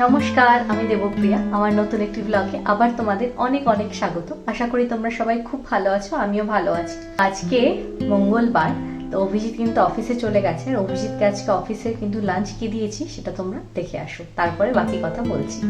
নমস্কার, আমি দেবপ্রিয়া। আমার নতুন একটি ব্লগে আবার তোমাদের অনেক অনেক স্বাগত। আশা করি তোমরা সবাই খুব ভালো আছো, আমিও ভালো আছি। আজকে মঙ্গলবার, তো অভিজিৎ কিন্তু অফিসে চলে গেছে। আর অভিজিৎকে আজকে অফিসে কিন্তু লাঞ্চ কি দিয়েছি, সেটা তোমরা দেখে আসো। তারপরে বাকি কথা বলছি।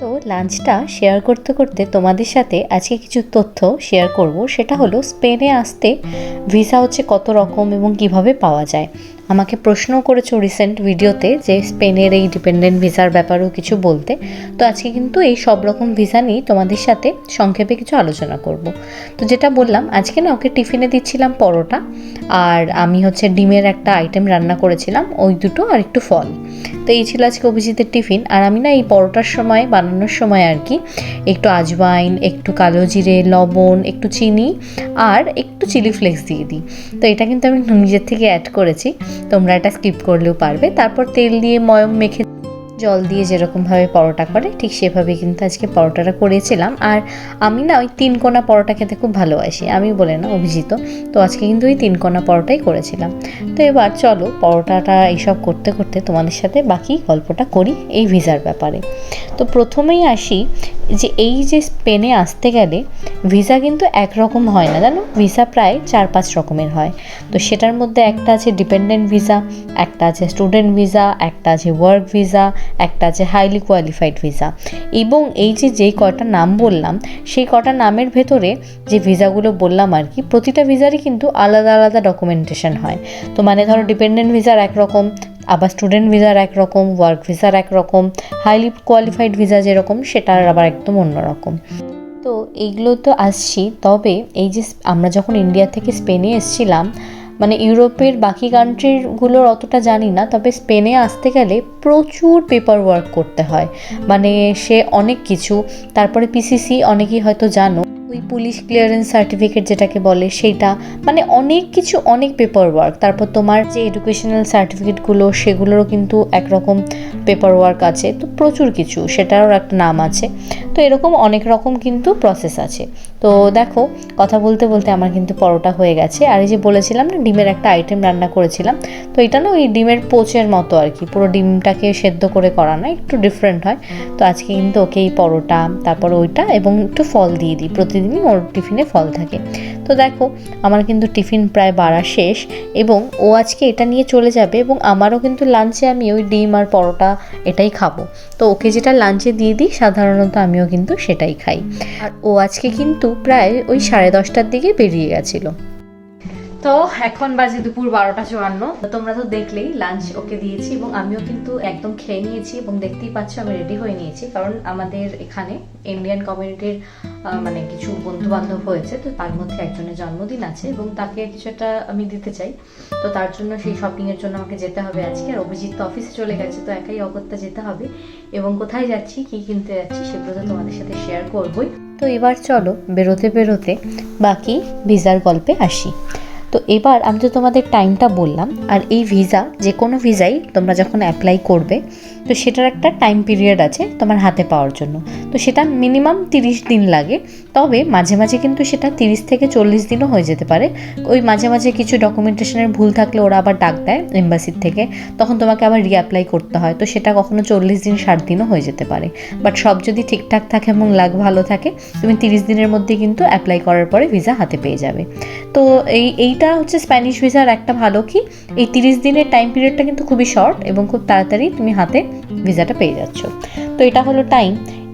তো লাঞ্চটা শেয়ার করতে করতে তোমাদের সাথে আজকে কিছু তথ্য শেয়ার করব। সেটা হলো স্পেনে আসতে ভিসা হচ্ছে কত রকম এবং কীভাবে পাওয়া যায়। আমাকে প্রশ্ন করেছ রিসেন্ট ভিডিওতে যে স্পেনের এই ডিপেন্ডেন্ট ভিসার ব্যাপারেও কিছু বলতে। তো আজকে কিন্তু এই সব রকম ভিসা নিয়ে তোমাদের সাথে সংক্ষেপে কিছু আলোচনা করব। তো যেটা বললাম, আজকে না ওকে টিফিনে দিচ্ছিলাম পরোটা। আর আমি হচ্ছে ডিমের একটা আইটেম রান্না করেছিলাম, ওই দুটো আর একটু ফল। তো এই ছিল আজকে অভিজিতের টিফিন। আর আমি না এই পরোটার সময়, বানানোর সময় আর কি, একটু আজওয়াইন, একটু কালো জিরে, লবণ, একটু চিনি আর একটু চিলি ফ্লেক্স দিয়ে দিই। তো এটা কিন্তু আমি নিজের থেকে অ্যাড করেছি, তোমরা এটা স্কিপ করলেও পারবে। তারপর তেল দিয়ে ময়ম মেখে জল দিয়ে যেরকমভাবে পরোটা করে, ঠিক সেভাবে কিন্তু আজকে পরোটাটা করেছিলাম। আর আমি না ওই তিন কোনা পরোটা খেতে খুব ভালোবাসি। আমি বলে না অভিজিত তো আজকে কিন্তু ওই তিন কোনা পরোটাই করেছিলাম। তো এবার চলো পরোটাটা এইসব করতে করতে তোমাদের সাথে বাকি গল্পটা করি এই ভিসার ব্যাপারে। তো প্রথমেই আসি যে এই যে স্পেনে আসতে গেলে ভিসা কিন্তু একরকম হয় না, জানো? ভিসা প্রায় চার পাঁচ রকমের হয়। তো সেটার মধ্যে একটা আছে ডিপেন্ডেন্ট ভিসা, একটা আছে স্টুডেন্ট ভিসা, একটা আছে ওয়ার্ক ভিসা, একটা আছে হাইলি কোয়ালিফাইড ভিসা। এবং এই যে যেই কটা নাম বললাম, সেই কটা নামের ভেতরে যে ভিসাগুলো বললাম আর কি, প্রতিটা ভিসারই কিন্তু আলাদা আলাদা ডকুমেন্টেশন হয়। তো মানে ধরো ডিপেন্ডেন্ট ভিসার একরকম আবার স্টুডেন্ট ভিসার একরকম ওয়ার্ক ভিসার একরকম হাইলি কোয়ালিফাইড ভিসা যেরকম, সেটার আবার একদম অন্যরকম তো এইগুলো তো আসছি, তবে এই যে আমরা যখন ইন্ডিয়া থেকে স্পেনে এসেছিলাম মানে ইউরোপের বাকি কান্ট্রিগুলোর অতটা জানি না, তবে স্পেনে আসতে গেলে প্রচুর পেপার ওয়ার্ক করতে হয়। মানে সে অনেক কিছু, তারপরে পিসিসি অনেকেই হয়তো জানো ওই পুলিশ ক্লিয়ারেন্স সার্টিফিকেট যেটাকে বলে সেটা মানে অনেক কিছু, অনেক পেপার ওয়ার্ক তারপর তোমার যে এডুকেশনাল সার্টিফিকেটগুলো সেগুলোরও কিন্তু একরকম পেপার ওয়ার্ক আছে। তো প্রচুর কিছু, সেটারও একটা নাম আছে। তো এরকম অনেক রকম কিন্তু প্রসেস আছে। তো দেখো, কথা বলতে বলতে আমার কিন্তু পরোটা হয়ে গেছে। আর এই যে বলেছিলাম না, ডিমের একটা আইটেম রান্না করেছিলাম, তো এটা না ওই ডিমের পোচের মতো আর কি। পুরো ডিমটাকে সেদ্ধ করে করা না, একটু ডিফারেন্ট হয়। তো আজকে কিন্তু ওকে এই পরোটা, তারপর ওইটা এবং একটু ফল দিয়ে দিই। প্রতিদিনই ওর টিফিনে ফল থাকে। তো দেখো, আমার কিন্তু টিফিন প্রায় বাড়া শেষ এবং ও আজকে এটা নিয়ে চলে যাবে এবং আমারও কিন্তু লাঞ্চে আমি ওই ডিম আর পরোটা এটাই খাব। তো ওকে যেটা লাঞ্চে দিয়ে দিই, সাধারণত আমিও কিন্তু সেটাই খাই। আর ও আজকে কিন্তু প্রায় ওই সাড়ে দশটার দিকে বেরিয়ে গেছিল। তো এখন বাজে দুপুর বারোটা চুয়ান্ন। তোমরা তো দেখলেই লাঞ্চ ওকে দিয়েছি এবং আমিও কিন্তু একদম খেয়ে নিয়েছি এবং দেখতেই পাচ্ছ আমি রেডি হয়ে নিয়েছি কারণ আমাদের এখানে ইন্ডিয়ান কমিউনিটির মানে কিছু বন্ধু বান্ধব হয়েছে, তো তার মধ্যে একজনের জন্মদিন আছে এবং তাকে কিছু একটা আমি দিতে চাই। তো তার জন্য সেই শপিং এর জন্য আমাকে যেতে হবে আজকে। আর অভিজিৎ তো অফিসে চলে গেছে, তো একাই অগত্যা যেতে হবে। এবং কোথায় যাচ্ছি, কি কিনতে যাচ্ছি, সেগুলো তো তোমাদের সাথে শেয়ার করবই। তো এবার চলো বেরোতে বেরোতে বাকি ভিসার গল্পে আসি। তো এবার আমি তো তোমাদের টাইমটা বললাম, আর এই ভিসা যে কোনো ভিসাই তোমরা যখন অ্যাপ্লাই করবে তো সেটার একটা টাইম পিরিয়ড আছে তোমার হাতে পাওয়ার জন্য। তো সেটা মিনিমাম তিরিশ দিন লাগে, তবে মাঝে মাঝে কিন্তু সেটা তিরিশ থেকে চল্লিশ দিনও হয়ে যেতে পারে। ওই মাঝে মাঝে কিছু ডকুমেন্টেশনের ভুল থাকলে ওরা আবার ডাক দেয় এম্বাসির থেকে, তখন তোমাকে আবার রিঅ্যাপ্লাই করতে হয়। তো সেটা কখনো চল্লিশ দিন, ষাট দিনও হয়ে যেতে পারে। বাট সব যদি ঠিকঠাক থাকে এবং লাগ ভালো থাকে, তুমি তিরিশ দিনের মধ্যে কিন্তু অ্যাপ্লাই করার পরে ভিসা হাতে পেয়ে যাবে। তো এই, এইটা হচ্ছে স্প্যানিশ ভিসার একটা ভালো কি, এই তিরিশ দিনের টাইম পিরিয়ডটা কিন্তু খুবই শর্ট এবং খুব তাড়াতাড়ি তুমি হাতে ভিসাটা পেয়ে যাচ্ছ। তো এটা হলো টাইম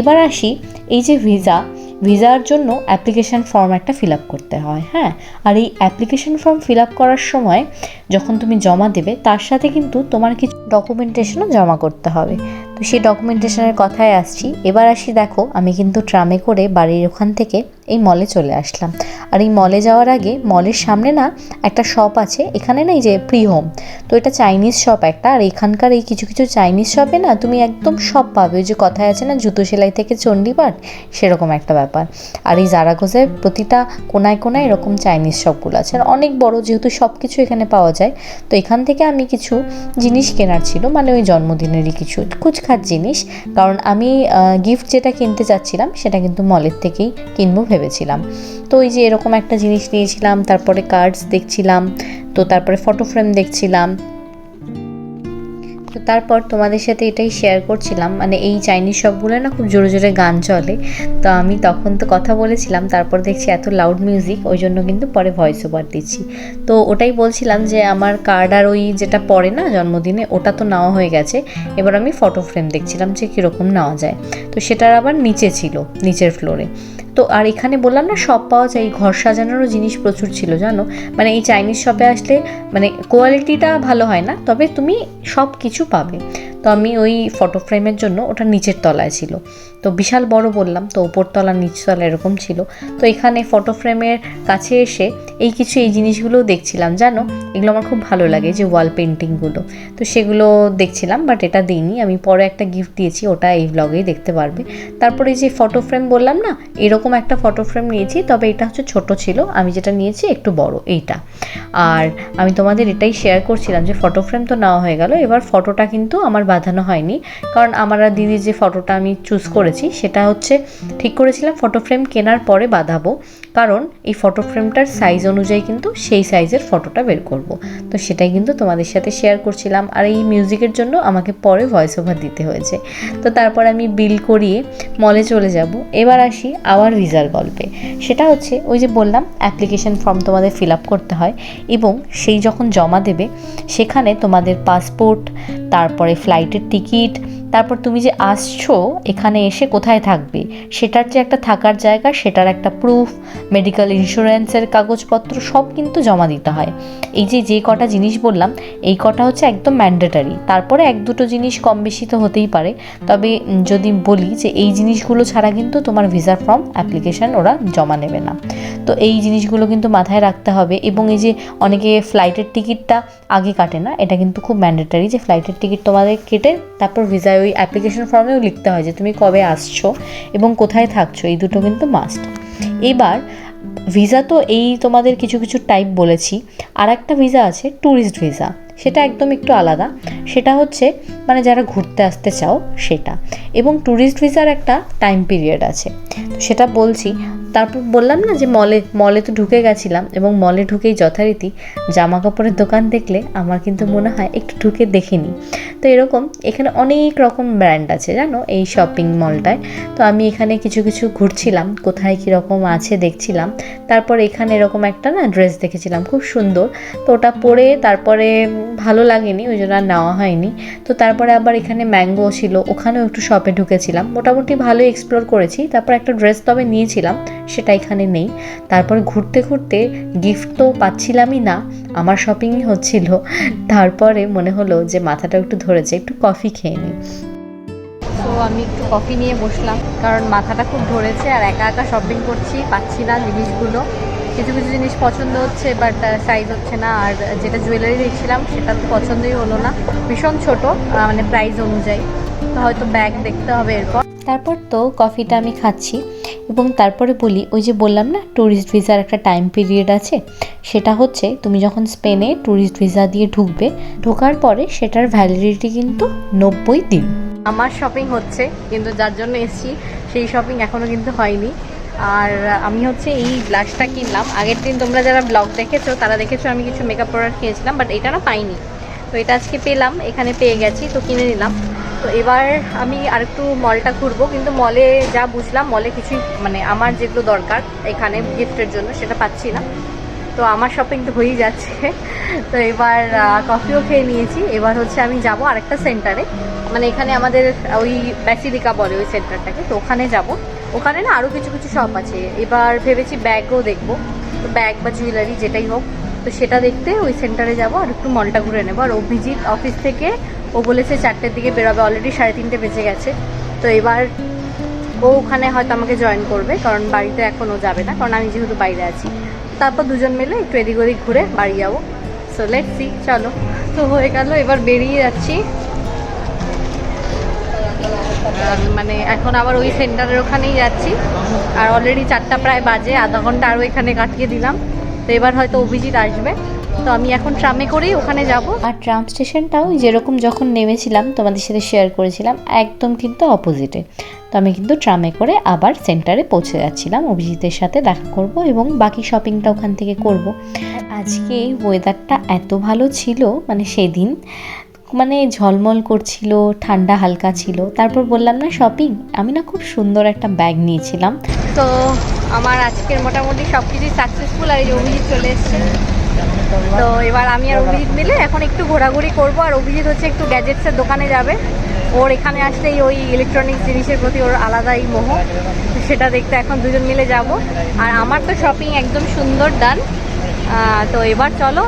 এবার আসি, এই যে ভিসা ভিসার জন্য অ্যাপ্লিকেশান ফর্ম একটা ফিল আপ করতে হয় হ্যাঁ? আর এই অ্যাপ্লিকেশান ফর্ম ফিল আপ করার সময় যখন তুমি জমা দেবে, তার সাথে কিন্তু তোমার কিছু ডকুমেন্টেশনও জমা করতে হবে। তো সেই ডকুমেন্টেশনের কথায় আসছি। এবার আসি, দেখো, আমি কিন্তু ট্রামে করে বাড়ির ওখান থেকে এই মলে চলে আসলাম। আর এই মলে যাওয়ার আগে মলের সামনে না একটা শপ আছে, এখানে না এই যে প্রি হোম তো এটা চাইনিজ শপ একটা। আর এখানকার এই কিছু কিছু চাইনিজ শপে না তুমি একদম সব পাবে। ওই যে কথায় আছে না, জুতো সেলাই থেকে চণ্ডীপাঠ, সেরকম একটা ব্যাপার। আর এই জারাগোজের প্রতিটা কোনায় কোনায় এরকম চাইনিজ শপগুলো আছে। আর অনেক বড় যেহেতু সব কিছু এখানে পাওয়া যায়, তো এখান থেকে আমি কিছু জিনিস কেনার ছিল মানে ওই জন্মদিনেরই কিছু কুচখাট জিনিস। কারণ আমি গিফট যেটা কিনতে চাচ্ছিলাম, সেটা কিন্তু মলের থেকেই কিনবো ভেবেছিলাম। তো ওই যে এরকম একটা জিনিস নিয়েছিলাম, তারপরে কার্ডস দেখছিলাম, তো তারপরে ফটো ফ্রেম দেখছিলাম। তো তারপর তোমাদের সাথে এটাই শেয়ার করছিলাম মানে এই চাইনিজ শপগুলো না খুব জোরে জোরে গান চলে। তো আমি তখন তো কথা বলেছিলাম, তারপর দেখছি এত লাউড মিউজিক ওই জন্য কিন্তু পরে ভয়েস ওভার দিচ্ছি। তো ওটাই বলছিলাম যে আমার কার্ড আর ওই যেটা পড়ে না জন্মদিনে, ওটা তো নেওয়া হয়ে গেছে। এবার আমি ফটো ফ্রেম দেখছিলাম যে কীরকম নেওয়া যায়। তো সেটার আবার নিচে ছিল, নিচের ফ্লোরে তো আর এখানে বললাম না, সব পাওয়া যায়। ঘর সাজানোরও জিনিস প্রচুর ছিল, জানো? মানে এই চাইনিজ শপে আসলে মানে কোয়ালিটিটা ভালো হয় না, তবে তুমি সব কিছু পাবে। তো আমি ওই ফটো ফ্রেমের জন্য ওটা নিচের তলায় ছিল। তো বিশাল বড় বললাম, তো ওপরতলা নিচতলা এরকম ছিল। তো এখানে ফটো ফ্রেমের কাছে এসে এই কিছু এই জিনিসগুলোও দেখছিলাম, জানো? এগুলো আমার খুব ভালো লাগে, যে ওয়াল পেন্টিংগুলো তো সেগুলো দেখছিলাম বাট এটা দিইনি। আমি পরে একটা গিফট দিয়েছি, ওটা এই ব্লগেই দেখতে পারবে। তারপরে যে ফটো ফ্রেম বললাম না, এরকম একটা ফটো ফ্রেম নিয়েছি, তবে এটা হচ্ছে ছোট ছিল, আমি যেটা নিয়েছি একটু বড়, এইটা। আর আমি তোমাদের এটাই শেয়ার করছিলাম যে ফটো ফ্রেম তো নেওয়া হয়ে গেল, এবার ফটোটা কিন্তু আমার বাঁধানো হয়নি। কারণ আমার আর দিদির যে ফটোটা আমি চুজ করেছি, সেটা হচ্ছে ঠিক করেছিলাম ফটো ফ্রেম কেনার পরে বাঁধাবো। কারণ এই ফটো ফ্রেমটার সাইজ অনুযায়ী কিন্তু সেই সাইজের ফটোটা বের করব। তো সেটাই কিন্তু তোমাদের সাথে শেয়ার করছিলাম। আর এই মিউজিকের জন্য আমাকে পরে ভয়েস ওভার দিতে হয়েছে। তো তারপর আমি বিল করিয়ে মলে চলে যাব। এবার আসি আওয়ার ভিসার গল্পে। সেটা হচ্ছে ওই যে বললাম অ্যাপ্লিকেশন ফর্ম তোমাদের ফিল আপ করতে হয় এবং সেই যখন জমা দেবে, সেখানে তোমাদের পাসপোর্ট তারপরে ফ্লাইটের টিকিট তারপর তুমি যে আসছো, এখানে এসে কোথায় থাকবে? সেটার যে একটা থাকার জায়গা, সেটার একটা প্রুফ মেডিকেল ইন্স্যুরেন্সের কাগজপত্র, সব কিন্তু জমা দিতে হয়। এই যে যে কটা জিনিস বললাম, এই কটা হচ্ছে একদম ম্যান্ডেটারি তারপরে এক দুটো জিনিস কম বেশি তো হতেই পারে। তবে যদি বলি যে, এই জিনিসগুলো ছাড়া কিন্তু তোমার ভিসা ফর্ম অ্যাপ্লিকেশন ওরা জমা নেবে না। তো এই জিনিসগুলো কিন্তু মাথায় রাখতে হবে। এবং এই যে, অনেকে ফ্লাইটের টিকিটটা আগে কাটে না, এটা কিন্তু খুব ম্যান্ডেটারি যে ফ্লাইটের টিকিট তোমাদের কেটে তারপর ভিসায় ওই অ্যাপ্লিকেশন ফর্মেও লিখতে হয় যে তুমি কবে আসছো এবং কোথায় থাকছো, এই দুটো কিন্তু মাস্ট এবার ভিসা তো এই তোমাদের কিছু কিছু টাইপ বলেছি। আর একটা ভিসা আছে ট্যুরিস্ট ভিসা সেটা একদম একটু আলাদা। সেটা হচ্ছে মানে যারা ঘুরতে আসতে চাও সেটা। এবং ট্যুরিস্ট ভিসার একটা টাইম পিরিয়ড আছে। সেটা বলছি তারপর বললাম না যে মলে মলে তো ঢুকে গেছিলাম এবং মলে ঢুকেই যথারীতি জামা কাপড়ের দোকান দেখলে আমার কিন্তু মনে হয় একটু ঢুকে দেখে নিই তো এরকম এখানে অনেক রকম ব্র্যান্ড আছে, জানো? এই শপিং মলটায় তো আমি এখানে কিছু কিছু ঘুরছিলাম, কোথায় কীরকম আছে দেখছিলাম। তারপর এখানে এরকম একটা না ড্রেস দেখেছিলাম, খুব সুন্দর। তো ওটা পরে তারপরে ভালো লাগেনি, ওই জন্য আর নেওয়া হয়নি। তো তারপরে আবার এখানে ম্যাঙ্গো ছিল, ওখানেও একটু শপে ঢুকেছিলাম। মোটামুটি ভালো এক্সপ্লোর করেছি। তারপর একটা ড্রেস তবে নিয়েছিলাম সেটা এখানে নেই। তারপর ঘুরতে ঘুরতে গিফট তো পাচ্ছিলামই না, আমার শপিংই হচ্ছিল। তারপরে মনে হলো যে মাথাটা একটু ধরেছে, একটু কফি খেয়ে নিই। তো আমি একটু কফি নিয়ে বসলাম, কারণ মাথাটা খুব ধরেছে আর একা একা শপিং করছি, পাচ্ছি না জিনিসগুলো। কিছু কিছু জিনিস পছন্দ হচ্ছে বাট সাইজ হচ্ছে না, আর যেটা জুয়েলারি দেখছিলাম, সেটা তো পছন্দই হলো না। ভীষণ ছোট মানে প্রাইস অনুযায়ী। তো হয়তো ব্যাগ দেখতে হবে এরপর। তারপর তো কফিটা আমি খাচ্ছি। এবং তারপরে বলি, ওই যে বললাম না ট্যুরিস্ট ভিসার একটা টাইম পিরিয়ড আছে। সেটা হচ্ছে, তুমি যখন স্পেনে ট্যুরিস্ট ভিসা দিয়ে ঢুকবে, ঢোকার পরে সেটার ভ্যালিডিটি কিন্তু নব্বই দিন। আমার শপিং হচ্ছে, কিন্তু যার জন্য এসেছি, সেই শপিং এখনও কিন্তু হয়নি। আর আমি হচ্ছে এই ব্লাশটা কিনলাম। আগের দিন তোমরা যারা ব্লগ দেখেছ, তারা দেখেছ আমি কিছু মেকআপ প্রোডাক্ট কিনেছিলাম বাট এটা না পাইনি। তো এটা আজকে পেলাম, এখানে পেয়ে গেছি, তো কিনে নিলাম। তো এবার আমি আরেকটু মলটা ঘুরবো, কিন্তু মলে যা বুঝলাম, মলে কিছুই মানে আমার যেগুলো দরকার এখানে গিফটের জন্য, সেটা পাচ্ছি না। তো আমার শপিং তো হয়েই যাচ্ছে। তো এবার কফিও খেয়ে নিয়েছি। এবার হচ্ছে আমি যাব আরেকটা সেন্টারে মানে এখানে আমাদের ওই ব্যাসিলিকা বলে ওই সেন্টারটাকে তো ওখানে যাব। ওখানে না আরও কিছু কিছু শপ আছে। এবার ভেবেছি ব্যাগও দেখব। তো ব্যাগ বা জুয়েলারি যেটাই হোক, তো সেটা দেখতে ওই সেন্টারে যাব আর একটু মলটা ঘুরে নেব। আর অভিজিৎ অফিস থেকে ও বলেছে চারটের দিকে বেরোবে অলরেডি সাড়ে তিনটে বেজে গেছে। তো এবার ও ওখানে হয়তো আমাকে জয়েন করবে, কারণ বাড়িতে এখন ও যাবে না, কারণ আমি যেহেতু বাইরে আছি। তারপর দুজন মিলে একটু এদিক ওদিক ঘুরে বাড়ি যাব। সো লেট সি চলো। তো হয়ে গেল, এবার বেরিয়ে যাচ্ছি। মানে এখন আবার ওই সেন্টারের ওখানেই যাচ্ছি। আর অলরেডি চারটা প্রায় বাজে, আধা ঘণ্টা আরও এখানে কাটিয়ে দিলাম। তো এবার হয়তো অভিজিৎ আসবে। তো আমি এখন ট্রামে করেই ওখানে যাব। আর ট্রাম স্টেশনটাও যেরকম যখন নেমেছিলাম তোমাদের সাথে শেয়ার করেছিলাম একদম কিন্তু অপোজিটে তো আমি কিন্তু ট্রামে করে আবার সেন্টারে পৌঁছে যাচ্ছিলাম অভিজিতের সাথে দেখা করব এবং বাকি শপিংটা ওখান থেকে করব। আজকে ওয়েদারটা এত ভালো ছিল মানে সেদিন মানে ঝলমল করছিল ঠান্ডা হালকা ছিল তারপর বললাম না শপিং আমি না খুব সুন্দর একটা ব্যাগ নিয়েছিলাম। তো আমার আজকের মোটামুটি সব কিছুই সাকসেসফুল আর এই অভিজিৎ চলে এসছে। তো এবার আমি আর অভিজিৎ মিলে এখন একটু ঘোরাঘুরি করব, আর অভিজিৎ হচ্ছে একটু গ্যাজেটসের দোকানে যাবে। ওর এখানে আসলেই ওই ইলেকট্রনিক্স জিনিসের প্রতি ওর আলাদাই মোহ। সেটা দেখতে এখন দুজন মিলে যাব। আর আমার তো শপিং একদম সুন্দর ডান তো এবার চলো,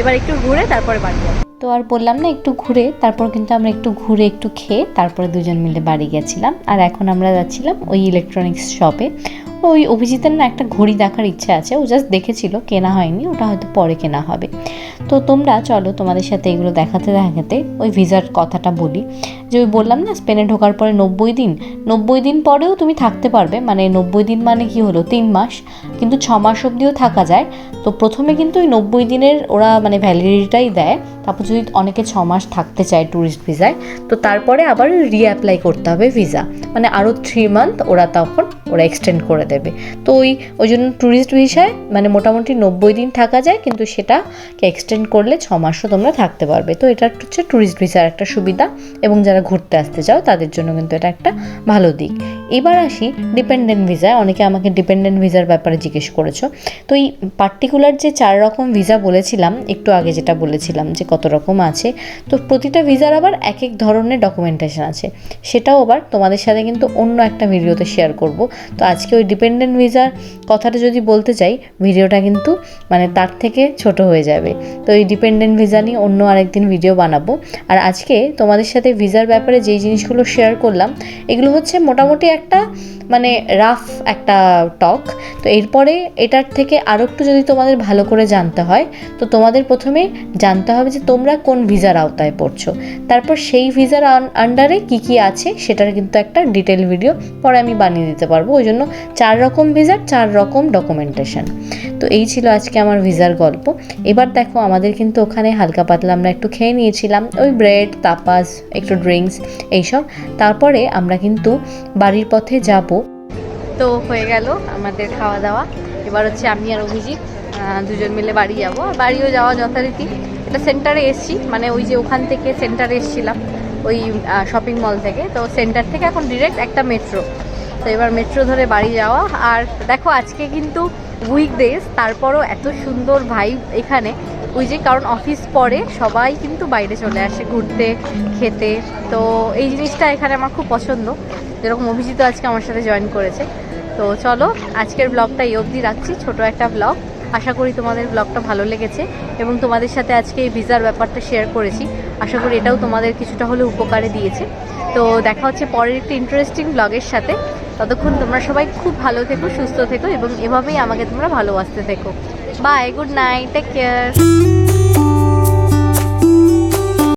এবার একটু ঘুরে তারপরে বাড়ি তো আর বললাম না, একটু ঘুরে, তারপর কিন্তু আমরা একটু ঘুরে, একটু খেয়ে তারপরে দুজন মিলে বাড়ি গেছিলাম। আর এখন আমরা যাচ্ছিলাম ওই ইলেকট্রনিক্স শপে ওই অভিজিতের না একটা ঘড়ি দেখার ইচ্ছা আছে, ও জাস্ট দেখেছিল, কেনা হয়নি, ওটা হয়তো পরে কেনা হবে। তো তোমরা চলো তোমাদের সাথে এগুলো দেখাতে দেখাতে ওই ভিসার কথাটা বলি। যে ওই বললাম না স্পেনে ঢোকার পরে নব্বই দিন নব্বই দিন পরেও তুমি থাকতে পারবে মানে নব্বই দিন মানে কি হলো, তিন মাস, কিন্তু ছ মাস অবধিও থাকা যায়। তো প্রথমে কিন্তু ওই নব্বই দিনের ওরা মানে ভ্যালিডিটিটাই দেয়, তারপর যদি অনেকে ছ মাস থাকতে চায় ট্যুরিস্ট ভিসায় তো তারপরে আবার রিঅ্যাপ্লাই করতে হবে ভিসা মানে আরও থ্রি মান্থ ওরা তখন, ওরা এক্সটেন্ড করে দেবে। তো ওই ওই জন্য ট্যুরিস্ট ভিসায় মানে মোটামুটি নব্বই দিন থাকা যায়, কিন্তু সেটাকে এক্সটেন্ড করলে ছ মাসও তোমরা থাকতে পারবে। তো এটা হচ্ছে ট্যুরিস্ট ভিসার একটা সুবিধা এবং যারা ঘুরতে আসতে চাও তাদের জন্য কিন্তু এটা একটা ভালো দিক। এবার আসি ডিপেন্ডেন্ট ভিসায় অনেকে আমাকে ডিপেন্ডেন্ট ভিসার ব্যাপারে জিজ্ঞেস করেছ। তো এই পার্টিকুলার যে চার রকম ভিসা বলেছিলাম, একটু আগে যেটা বলেছিলাম যে কত রকম আছে, তো প্রতিটা ভিসার আবার এক এক ধরনের ডকুমেন্টেশন আছে। সেটাও আবার তোমাদের সাথে কিন্তু অন্য একটা ভিডিওতে শেয়ার করব। তো আজকে ওই ডিপেন্ডেন্ট ভিসার কথাটা যদি বলতে চাই, ভিডিওটা কিন্তু মানে তার থেকে ছোট হয়ে যাবে। তো এই ডিপেন্ডেন্ট ভিসা নিয়ে অন্য আরেকদিন ভিডিও বানাবো। আর আজকে তোমাদের সাথে ভিসার ব্যাপারে যেই জিনিসগুলো শেয়ার করলাম, এগুলো হচ্ছে মোটামুটি একটা মানে রাফ একটা টক তো এরপরে এটার থেকে আরও একটু যদি তোমাদের ভালো করে জানতে হয়, তো তোমাদের প্রথমে জানতে হবে যে তোমরা কোন ভিসার আওতায় পড়ছো। তারপর সেই ভিসার আন্ডারে কি কি আছে সেটার কিন্তু একটা ডিটেল ভিডিও পরে আমি বানিয়ে দিতে পারব। ওই জন্য চার রকম ভিসার চার রকম ডকুমেন্টেশন তো এই ছিল আজকে আমার ভিসার গল্প। এবার দেখো আমাদের কিন্তু ওখানে হালকা পাতলা আমরা একটু খেয়ে নিয়েছিলাম, ওই ব্রেড, তাপাস, একটু ড্রিঙ্কস এইসব। তারপরে আমরা কিন্তু বাড়ির পথে যাব। তো হয়ে গেল আমাদের খাওয়া দাওয়া। এবার হচ্ছে আমি আর অভিজিৎ দুজন মিলে বাড়ি যাব। আর বাড়িও যাওয়া যথারীতি। এটা সেন্টারে এসছি মানে ওই যে ওখান থেকে সেন্টারে এসছিলাম, ওই শপিং মল থেকে। তো সেন্টার থেকে এখন ডিরেক্ট একটা মেট্রো তো এবার মেট্রো ধরে বাড়ি যাওয়া। আর দেখো আজকে কিন্তু উইকডেজ তারপরও এত সুন্দর ভাইব এখানে। ওই যে কারণ অফিস পরে সবাই কিন্তু বাইরে চলে আসে ঘুরতে, খেতে। তো এই জিনিসটা এখানে আমার খুব পছন্দ। যেরকম অভিজিৎ আজকে আমার সাথে জয়েন করেছে। তো চলো, আজকের ব্লগটা এই অবধি রাখছি। ছোট একটা ব্লগ আশা করি তোমাদের ব্লগটা ভালো লেগেছে এবং তোমাদের সাথে আজকে এই ভিসার ব্যাপারটা শেয়ার করেছি। আশা করি এটাও তোমাদের কিছুটা হলেও উপকারে দিয়েছে। তো দেখা হচ্ছে পরের একটি ইন্টারেস্টিং ব্লগের সাথে। ততক্ষণ তোমরা সবাই খুব ভালো থেকো, সুস্থ থেকো এবং এভাবেই আমাকে তোমরা ভালোবাসতে থেকো। Bye good night take care